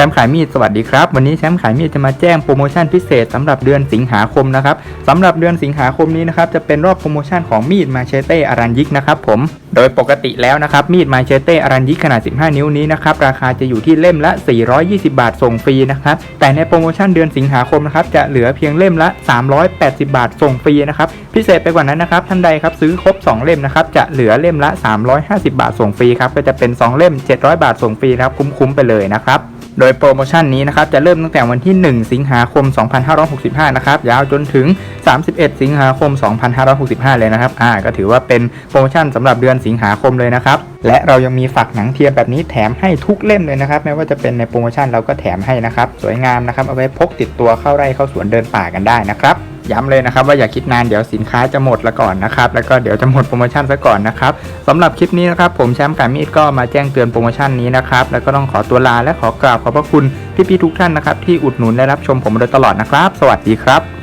ชมป์ขายมีดสวัสดีครับ วันนี้แชมป์ขายมีดจะมาแจ้งโปรโมชั่นพิเศษสำหรับเดือนสิงหาคมนะครับสำหรับเดือนสิงหาคมนี้นะครับจะเป็นรอบโปรโมชั่นของมีดมาเชเต้อารันยิกนะครับผมโดยปกติแล้วนะครับมีดมาเชเต้อารันยิกขนาด 15 นิ้วนี้นะครับราคาจะอยู่ที่เล่มละ 420 บาทส่งฟรีนะครับแต่ในโปรโมชั่นเดือนสิงหาคมนะครับจะเหลือเพียงเล่มละ 380 บาทส่งฟรีนะครับพิเศษไปกว่านั้นนะครับท่านใดครับซื้อครบ 2 เล่มนะครับจะเหลือเล่มละ 350 บาทส่งฟรีครับก็จะเป็น 2 เล่ม 700 บาทส่งฟรีครับคุ้มๆไปเลยนะครับ โดยโปรโมชั่นนี้นะครับจะเริ่มตั้งแต่วันที่ 1 สิงหาคม 2565 นะครับยาวจนถึง 31 สิงหาคม 2565 เลยนะครับอ่าก็ถือว่าเป็นโปรโมชั่นสำหรับเดือนสิงหาคมเลยนะครับและเรายังมีฝักหนังเทียมแบบนี้แถมให้ทุกเล่มเลยนะครับไม่ว่าจะเป็นในโปรโมชั่นเราก็แถมให้นะครับสวยงามนะครับเอาไว้พกติดตัวเข้าไร่เข้าสวนเดินป่ากันได้นะครับ ย้ำเลยนะครับว่าอย่าคิดนานเดี๋ยวสินค้าจะหมดละก่อนนะครับแล้วก็เดี๋ยวจะหมดโปรโมชั่นซะก่อนนะครับสำหรับคลิปนี้นะครับผมแชมป์กามีดก็มาแจ้งเตือนโปรโมชั่นนี้นะครับแล้วก็ต้องขอตัวลาและขอกราบขอบพระคุณพี่ๆทุกท่านนะครับที่อุดหนุนและรับชมผมมาโดยตลอดนะครับ สวัสดีครับ